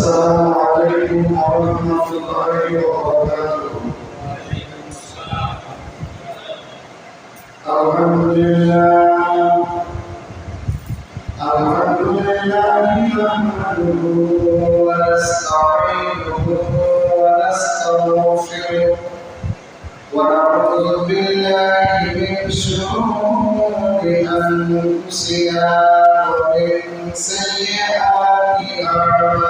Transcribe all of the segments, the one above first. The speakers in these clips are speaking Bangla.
السلام عليكم ورحمة الله وبركاته. الحمد لله الحمد لله نحمده بالله من شرور أنفسنا ومن سيئات أعمالنا.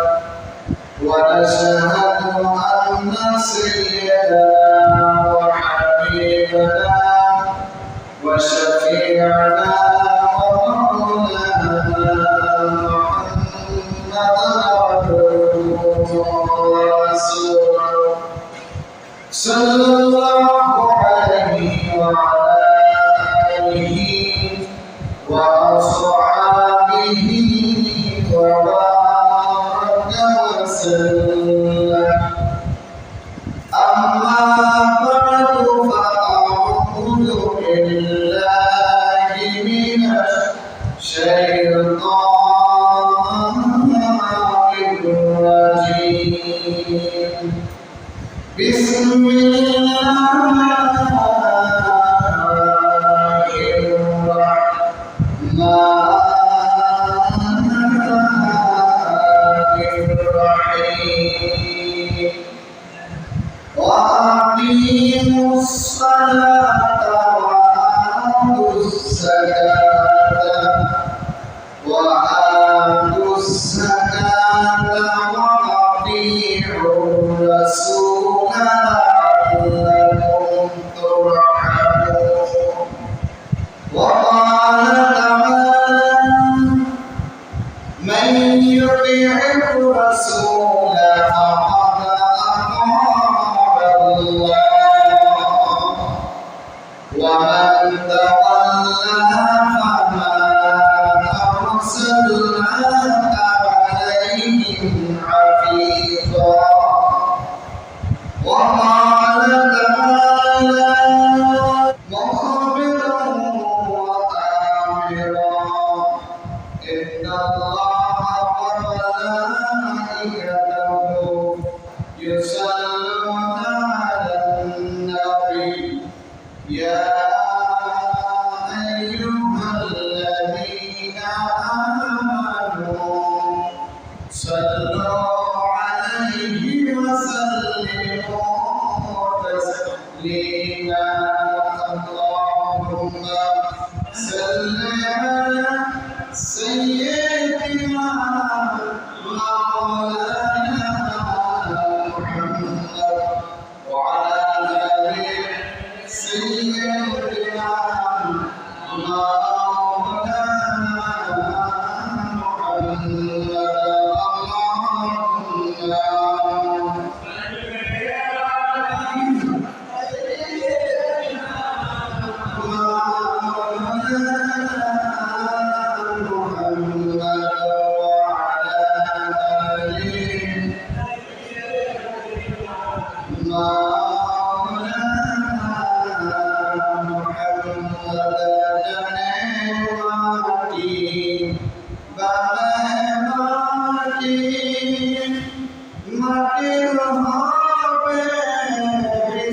ونشهد أن سيدنا بسم الله ومن تولى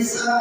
Isa uh,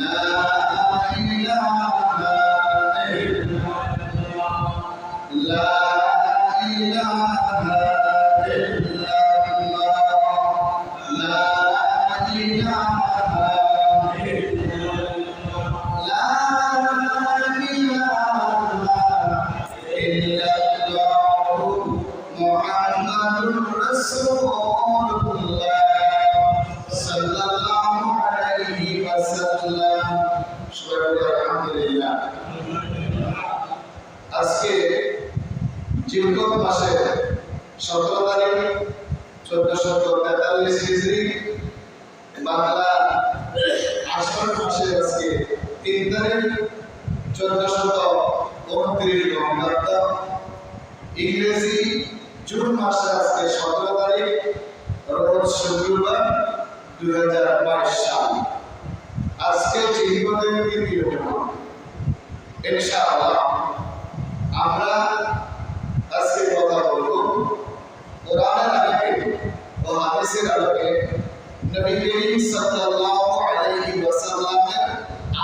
لا إله জুন আজকে সতেরো তারিখ, রোজ শুক্রবার হাজার বাইশ সাল। আজকে তৃতীয় দিন ইনশাআল্লাহ আমরা আজকে কথা কোরআনের আলোকে ও হাদিসের আলোকে। নবী করিম সাল্লাল্লাহু আলাইহি ওয়াসাল্লামের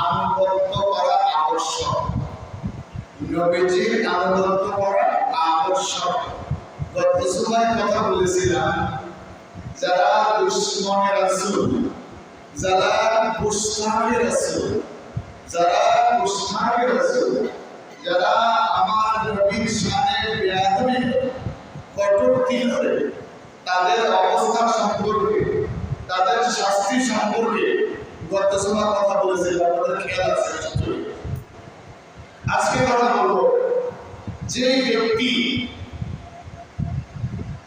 আনুগত্য করা আবশ্যক। নবীজির আনুগত্য করা আবশ্যক কথা বলেছিলাম আমার নবীর শানে বেয়াদবি কটূক্তি করে তাদের অবস্থা সম্পর্কে, তাদের শাস্তি সম্পর্কে গত সময় কথা বলেছিলাম আপনাদের খেয়াল আজকে কথা বলব। যে ব্যক্তি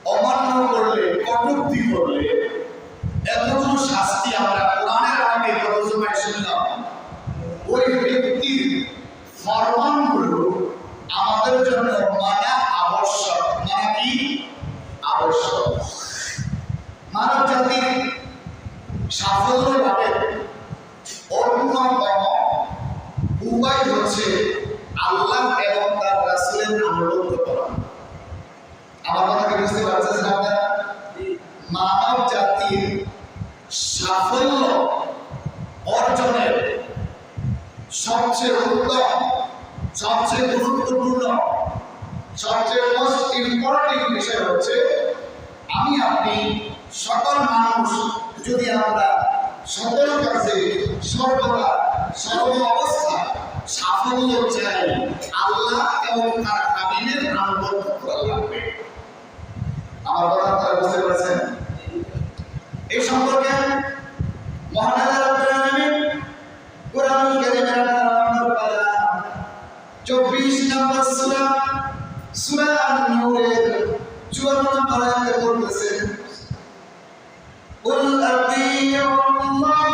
অমান্য করলে, কটূক্তি করলে, এতগুলো শাস্তি আমরা কোরআনের আগে গত শুনলাম ওই ব্যক্তির ফরমানগুলো আমাদের জন্য মানা আবশ্যক। মানে কি? আবশ্যক। মানব জাতির সাফল্য লাভের অন্যতম উপায় হচ্ছে আল্লাহ সবচেয়ে উত্তম, সবচেয়ে গুরুত্বপূর্ণ, সবচেয়ে মোস্ট ইম্পর্টেন্ট বিষয় হচ্ছে, আমি আপনি সকল মানুষ, যদি আমরা সকল কাছে সর্বদা সর্ব অবস্থা সাফল্য চাই, আল্লাহ এবং তার কাবিনের আনুগত্য করা লাগবে। আমার কথা আপনারা বুঝতে পারছেন? এই সম্পর্কে মহান আল্লাহ রাব্বুল আলামিন কোরআনুল কারীমের নম্বর পারা 24 নম্বর সূরা সূরা আন-নূরের 54 নম্বর আয়াতে বলতেছেন قل أطيعوا الله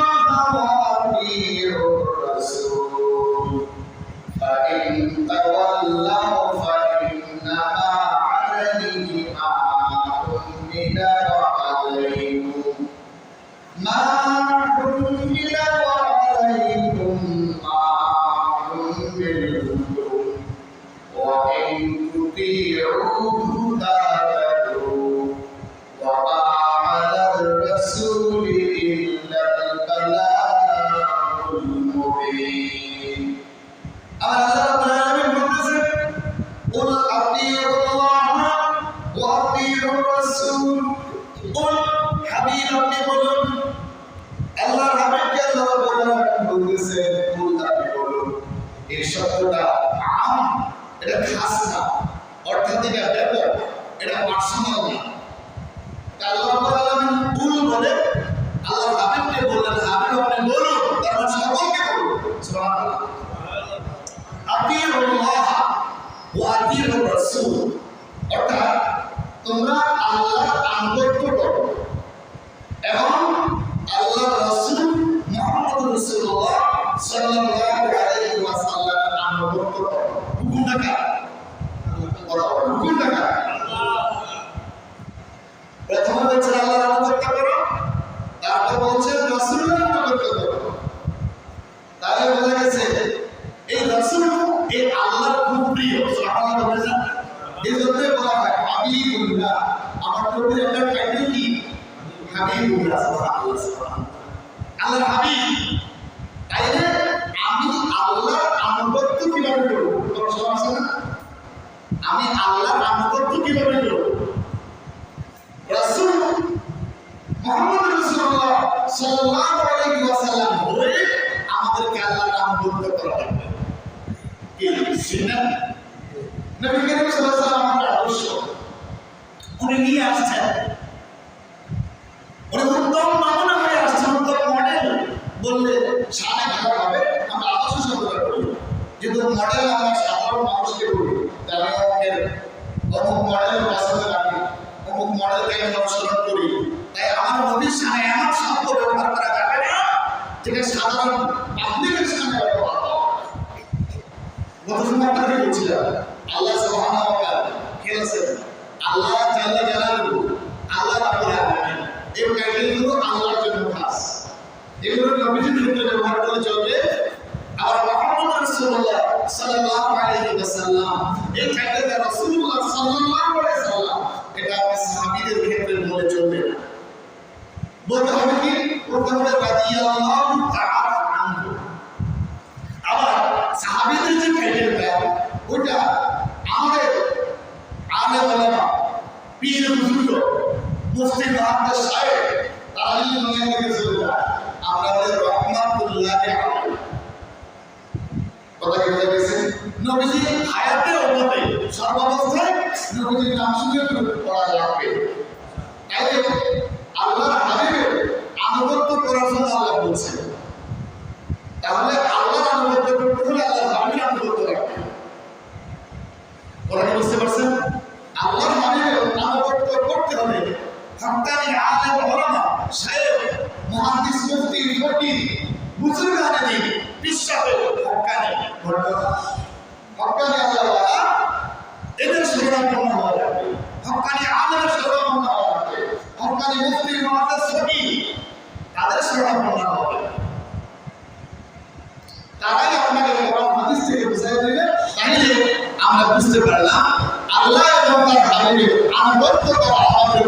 وأطيعوا الرسول فإن تولوا فإنما عليه ما حمل وعليكم ما حمل মুহাম্মদ রাসূলুল্লাহ সাল্লাল্লাহু বললে সামনে খারাপ হবে। আমরা আদর্শ করি কিন্তু মডেল আমরা সাধারণ মানুষকে বলি তাহলে আমাদের অমুক মডেলের পছন্দ রাখি অমুক মডেলকে আমি অনুসরণ আমার নবীর এমন শব্দ ব্যবহার করা যাবে না, যেটা সাধারণ পাবলিকের সামনে ব্যবহার গত সময় আপনাকে বলছিলাম, আল্লাহ খেলেছেন। আল্লাহ জাল্লা জালালুহু, আল্লাহ এই টাইটেলগুলো আল্লাহর জন্য খাস। এগুলো নবীজির ক্ষেত্রে ব্যবহার করে চলবে আবার মুহাম্মদ রাসূলুল্লাহ সাল্লাল্লাহু আলাইহি ওয়াসাল্লাম, এই টাইটেলটা রাসূলুল্লাহ সাল্লাল্লাহু হবে আবার যে আমাদের পীর সাহেব সর্বাবস্থায় নবীজির নাম শুনে পড়া লাগবে তাই আল্লাহর হাবিবের আনুগত্য করার জন্য আল্লাহ বলছেন তাহলে আল্লাহর আনুগত্য করতে হলে আল্লাহর হাবিবের আনুগত্য রাখবে ওরা বুঝতে পারছেন আল্লাহর হাবিবের আনুগত্য করতে হবে হক্কানি আলেম ওলামা সাহেব মুহাদ্দিস মুফতি ফকিহ বুজুর্গ আলেম বিশ্বাসে হক্কানি হক্কানি আল্লাহ এদের শরণাপন্ন হওয়া লাগবে হক্কানি আলেমের শরণাপন্ন হওয়া লাগবে হক্কানি মুফতি মুহাদ্দিস ফকিহ তাদের শরণাপন্ন হওয়া লাগবে তারাই আপনাকে কোরআন হাদিস থেকে বুঝাই দিবে তাইলে আমরা বুঝতে পারলাম, আল্লাহ এবং তার করা আমাদের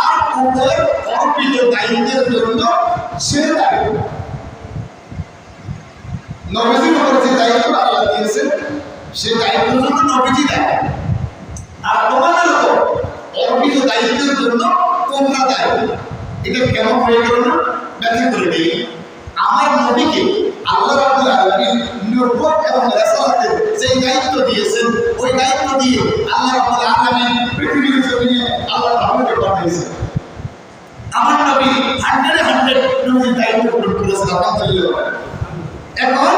উপর অর্পিত দায়িত্বের জন্য সে দায়ী। নবীজির উপর যে দায়িত্ব আল্লাহ দিয়েছেন, সে দায়িত্বের জন্য নবীজি দায়ী আর তোমাদের উপর অর্পিত দায়িত্বের জন্য তোমরা দায়ী। এটা কেমন হয়ে গেল না? ব্যাখ্যা করে দিই। আমার নবীকে আল্লাহ রাব্বুল আলামিন নবুয়ত এবং রাসালাতে যে দায়িত্ব দিয়েছেন, ওই দায়িত্ব দিয়ে আল্লাহ রাব্বুল আলামিন পৃথিবীর জমিনে আল্লাহ রাব্বুলকে পাঠিয়েছেন। আমার নবী হান্ড্রেড হান্ড্রেড নবীর দায়িত্ব পূরণ করেছেন আলহামদুলিল্লাহ এখন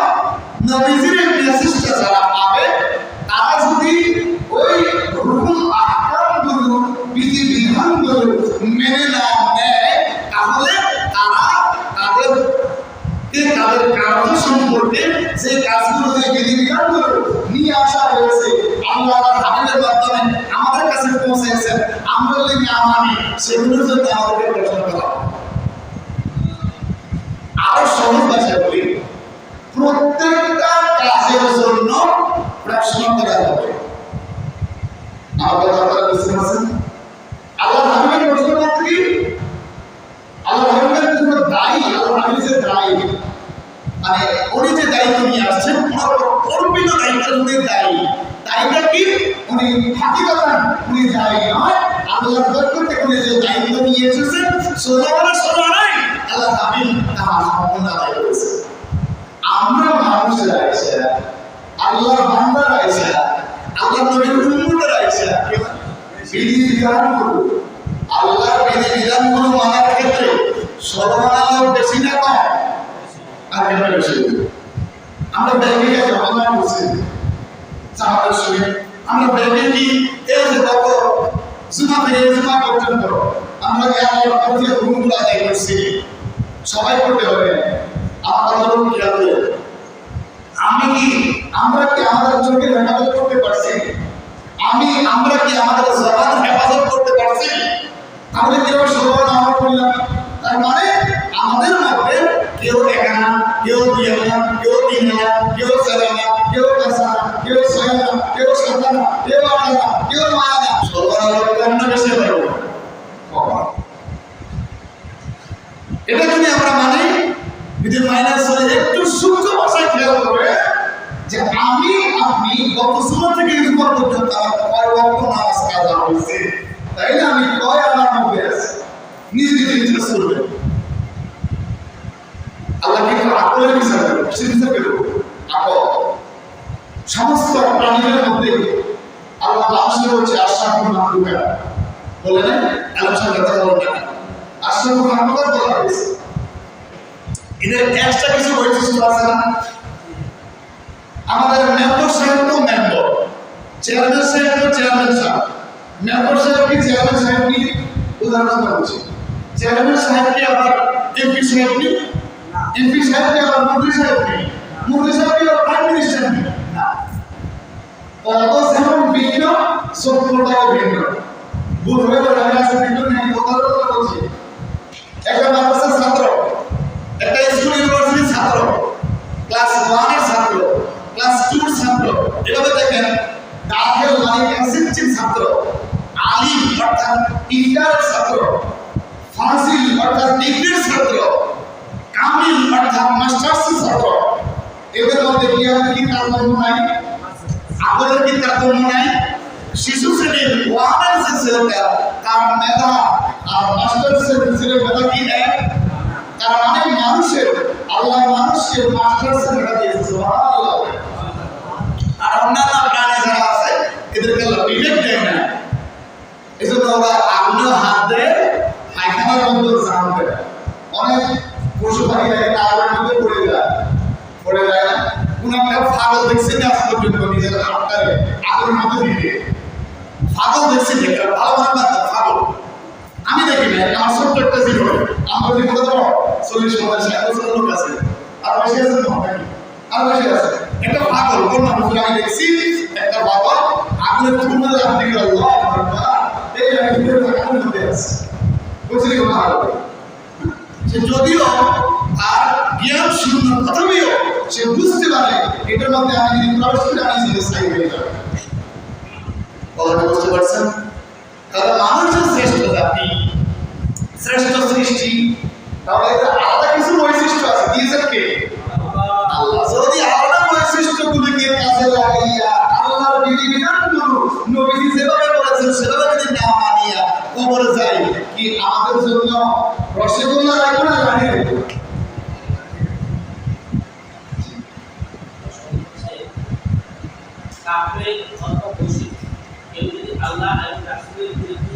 নবীজির এই মেসেজটা যারা পাবে, তারা যদি ওই রুকুন আহকামগুলো বিধি বিধানগুলো মেনে না নেয়, তাহলে তারা তাদের তাদের কার্য সম্পর্কে যে কাজগুলো যে বিধিবিধানগুলো নিয়ে আসা হয়েছে, আল্লাহ হাবিবের মাধ্যমে যদি না মানি সেগুলো আমাদের প্রশ্ন করা আরও সহজ ভাষায় বলি, প্রত্যেকটা কাজের জন্য প্রশ্ন করা হবে। আমার কথা বুঝতে পারছেন? আল্লাহ রহমানের প্রশ্ন করতে আল্লাহ রহমানের জন্য দায়ী, আল্লাহ রহমান যে দায়ী মানে উনি যে দায়িত্ব নিয়ে আসছেন কল্পিত দায়িত্ব উনি দায়ী। দায়ীটা কি? উনি হাকিকতান উনি দায়ী নয়। আল্লাহর পক্ষ থেকে উনি যে দায়িত্ব নিয়ে এসেছেন সোজা বলে সোজা নাই। আল্লাহ হাবিব তাহা সম্পূর্ণ আদায় করেছে আমরা মানুষেরা এসে আল্লাহর বান্দারা এসে আল্লাহ নবীর উম্মতেরা এসে বিধি বিধান করুন। আল্লাহর বিধি বিধানগুলো মানার ক্ষেত্রে সর্বনাম বেশি না কম। আর কেন বেশি? আমরা ব্যাংকে গেছি আমরা বলছি জামাতের সঙ্গে। আমরা ব্যাংকে কি এই যে জুমা থেকে জুমা পর্যন্ত আমরা আল্লাহর পক্ষ থেকে হুকুমগুলো আদায় করছি। সবাই করতে হবে, আপনার ধরুন কি হবে আমি কি, আমরা কি আমাদের চোখের হেফাজত করতে পারছি? আমি, আমরা কি আমাদের জবানের হেফাজত করতে পারছি? তাহলে কেউ সবার আমার করলাম তার মানে আমাদের মধ্যে কেউ একানা কেউ দুই আনা কেউ তিন আনা কেউ চার আনা কেউ পাঁচ আনা এটা যদি আমরা মানি যদি হলে একটু সূক্ষ্ম ভাষায় খেয়াল যে আমি আপনি গত থেকে পর্যন্ত আমার কয় ওয়াক্ত নামাজ হয়েছে আমি কয় আমার মধ্যে নিজে নিজে ইন্টারেস্ট করবে আল্লাহ কিন্তু আকলের বিচার করবে, সে বিচার করবে। সমস্ত প্রাণীদের হচ্ছে আশাফুল বলে না? আলোচনা কথা বলতে আশাফুল মাহবুকা বলা হয়েছে। এদের এক্সট্রা কিছু বৈশিষ্ট্য আছে না? আমাদের মেম্বার সাহেব তো মেম্বার। চেয়ারম্যান সাহেব তো চেয়ারম্যান সাহেব। মেম্বার সাহেব কি চেয়ারম্যান সাহেব কি? উদাহরণ বলছি। চেয়ারম্যান সাহেব কি আবার এমপি সাহেব কি? এমপি সাহেব কি আবার মন্ত্রী সাহেব কি? মন্ত্রী সাহেব কি আবার প্রাইম মিনিস্টার কি? না পদ যেমন ভিন্ন সভ্যতাও ভিন্ন। হয়ে গেলে, আমি আজকে ভিন্ন নেই কথা বলছি। একটা মাদ্রাসার ছাত্র, একটা স্কুল, ইউনিভার্সিটির ছাত্র, ক্লাস ওয়ানের ছাত্র, ক্লাস টুর ছাত্র, এভাবে দেখেন, দাখিল মানে এসএসসির ছাত্র, আলিম অর্থাৎ ইন্টার ছাত্র, ফাজিল অর্থাৎ ডিগ্রির ছাত্র, কামিল অর্থাৎ মাস্টার্স ছাত্র। এদের মধ্যে কি হবে কি তারতম্য নাই। আগলের কি তারতম্য নাই শিশু শ্রেণির ওয়ানের যে ছেলেটা তার মেধা আর মাস্টার শ্রেণির মেধা কি এক কারণ অনেক মানুষের, আল্লাহ মানুষকে মাস্টার শ্রেণীটা দিয়েছে আর অন্যান্য প্রাণী যারা আছে, এদেরকে আল্লাহ বিবেক দেয় না এই জন্য ওরা আগুনেও হাত দেয় পায়খানার মধ্যে স্নান দেয় অনেক পশু পাখি দেখে আগুনের মধ্যে পড়ে যায় পড়ে যায় না কোন একটা ফাগল দেখছে না আজ পর্যন্ত নিজের হাতটারে আগুনের মধ্যে দিয়ে ফাগল দেখছি দেখে ভালো ভালো না ফাগল। আমি দেখি না আমার ছোট্ট একটা জীবন। আমার যদি কত চল্লিশ পঞ্চাশ ষাট বছর লোক আছে। আর বেশি আছে নাকি? আর বেশি আছে। একটা পাগল, কোন মানুষ? আমি দেখছি একটা বাবা আগুনের তুমুল মধ্যে আপনি কি আল্লাহ এই আগুনের মধ্যে আছে বুঝলি কথা? হবে যদিও আর জ্ঞান শূন্য প্রথমেও সে বুঝতে পারে এটার মধ্যে আমি যদি প্রবেশ করি, আমি নিজে স্থায়ী হয়ে যাবে কথাটা বুঝতে পারছেন? তাহলে মানুষ শ্রেষ্ঠ জাতি শ্রেষ্ঠ সৃষ্টি, তাহলে এদের আলাদা কিছু বৈশিষ্ট্য আছে। কে আল্লাহ। যদি আলাদা কাজে লাগাইয়া আল্লাহর নবীজি যেভাবে বলেছেন, সেভাবে যদি না মানিয়া কি আমাদের জন্য রসগোল্লা না কাফের অথবা মুশরিক কেউ যদি আল্লাহ এবং রাসূলের বিরুদ্ধে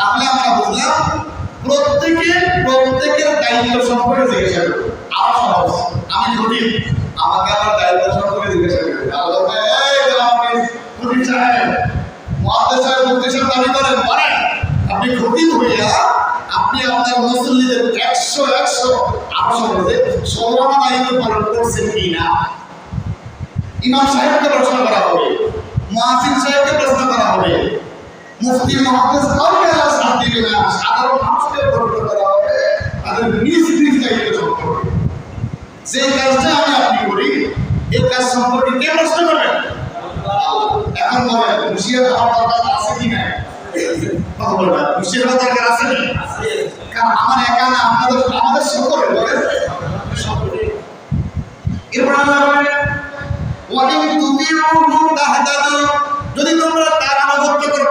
তাহলে আমরা বুঝলাম প্রত্যেকে প্রত্যেকের দায়িত্ব সম্পর্কে জিজ্ঞাসা করবে। আমার সমাজ আমি জটিল আমাকে আমার দায়িত্ব সম্পর্কে জিজ্ঞাসা করবে ইমাম সাহেবকে প্রশ্ন করা হবে। মহাসিন সাহেবকে প্রশ্ন করা হবে। মুফতি সাধারণ মানুষকে প্রশ্ন করা হবে, তাদের নিজ নিজ দায়িত্ব যে কাজটা আমি আপনি করি, এই কাজ সম্পর্কে কে প্রশ্ন এখন বলেন মুশিয়ার আছে কি না। কি কারণ আমার একা আমাদের তুতিউহু যদি তোমরা তার আনুগত্য করো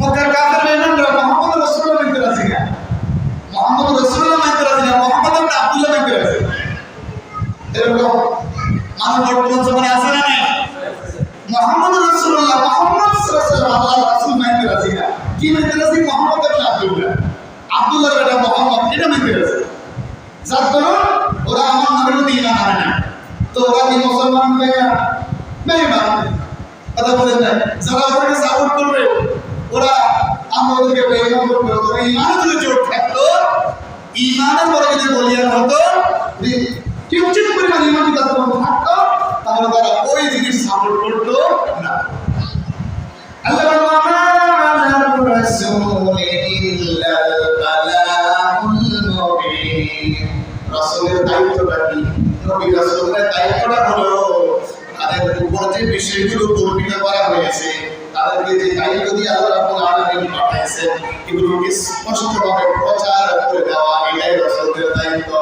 মক্কার কাফের বেঈমানরা মুহাম্মদ রাসূলুল্লাহ মানতে রাজি না মুহাম্মদ রাসূলুল্লাহ মানতে রাজি না মুহাম্মদ ইবনে আব্দুল্লাহ মানতে রাজি এরকম মানুষ বর্তমান সময় আছে না নাই? মুহাম্মদ রাসূলুল্লাহ, মুহাম্মদ সাল্লাল্লাহু আলাইহি রাসূল মানতে রাজি না কি মানতে রাজি মুহাম্মদ ইবনে আব্দুল্লাহ। আব্দুল্লাহ বেটা মুহাম্মদ, এটা মানতে রাজি যার কারণ, ওরা আমার নামের প্রতি ইমান আনে না। তো ওরা কি মুসলমান গেল? বেঈমান কথা বলেন যারা ওদেরকে সাপোর্ট করবে আমাদেরকে বেঈমান করবে ওদের ইমানে যদি জোর থাকতো, ইমানের পরে যদি বলিয়ান হতো যদি কিঞ্চিত পরিমাণ ইমান তাদের মধ্যে থাকতো, তাহলে তারা ওই জিনিস সাপোর্ট করতো না। বিষয়গুলো করা হয়েছে তাদেরকে যে দায়িত্ব দিয়ে আল্লাহ রাব্বুল আলামিন পাঠাইছেন এগুলোকে স্পষ্টভাবে প্রচার করে দেওয়া, এটাই রাসূলের দায়িত্ব।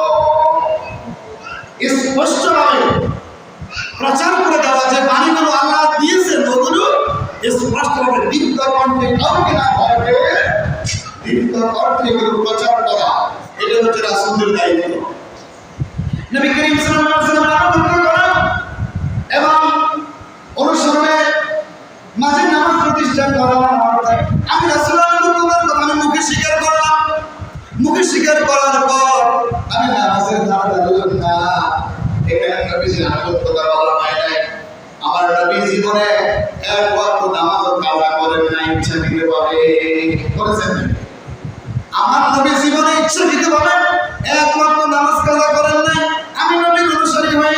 স্পষ্টভাবে প্রচার করে দেওয়া যে বাণীগুলো আল্লাহ দিয়েছেন, ওগুলো স্পষ্টভাবে দীপ্ত কণ্ঠে কাউকে না পারবে দীপ্ত কণ্ঠে এগুলো প্রচার করা, এটা হচ্ছে রাসূলের দায়িত্ব। নবী করিম সাল্লাল্লাহু আলাইহি ওয়াসাল্লাম আনুগত্য করা এবং অনুসরণে মাঝে নামাজ প্রতিষ্ঠা করা আমি রাসূলের মুখে স্বীকার করলাম। মুখে স্বীকার করার পর আমি নামাজের ধারা দিলাম না। এখানে নবীজির আমার নবী জীবনে এক ওয়াক্ত নামাজ কাজা করেন না, ইচ্ছা দিতে পারে। করেছেন আমার নবী জীবনে ইচ্ছাকৃত ভাবে এক ওয়াক্ত নামাজ কাজা করেন নাই। আমি নবীর অনুসারী হয়ে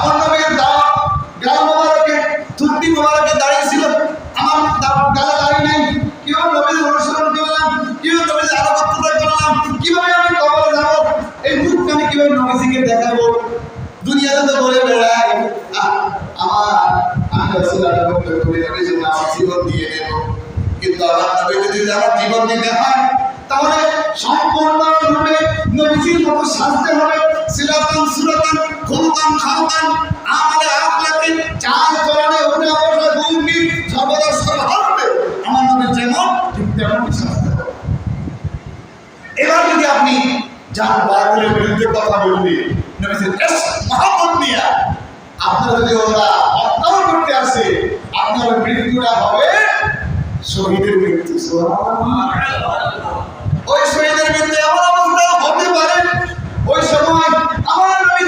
আমার নবীর দাওয়াত দাঁড়িয়ে নাই। কীভাবে নবীদের করলাম? কীভাবে আমি কবরে যাব? দেখাবো? দুনিয়াতে বলে আমার জীবন দিয়ে দেব কিন্তু নবী যদি আমার জীবন দিতে হয়, তাহলে সম্পূর্ণরূপে নবীজির মতো সাজতে হবে। সিরাতান সুরাতান চলনে উঠে আমার যেমন ঠিক এবার যদি আপনি বায়বলের বিরুদ্ধে কথা বলবে মহাপত নিয়ে আপনারা যদি ওরা করতে আসে, আপনার মৃত্যুটা হবে শহীদের মৃত্যু ওই শহীদের মৃত্যু এমন অবস্থা হতে পারে, ওই সময় আমার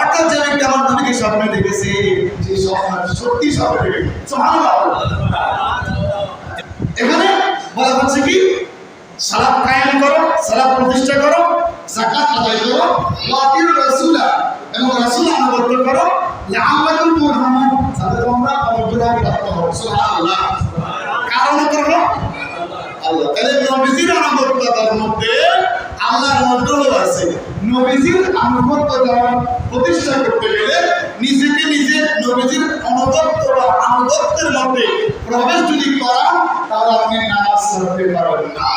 অর্থাৎ যে ব্যক্তি আমার নবীকে স্বপ্নে দেখেছে সেই স্বপ্ন সত্যি স্বপ্নে এখানে বলা হচ্ছে কি? সালাত কায়েম করো, সালাত প্রতিষ্ঠা করো কারণ করো আল্লাহ। তাহলে নবীজির আনুগত্যতার মধ্যে আল্লাহর অনুগ্রহ আছে। নবীজির আনুগত্যতা প্রতিষ্ঠা করতে গেলে নিজেকে নিজে নবীজির অনুগত্য বা আনুগত্যের মধ্যে প্রবেশ যদি করা, তাহলে আপনি নামাজ পড়তে পারবেন না।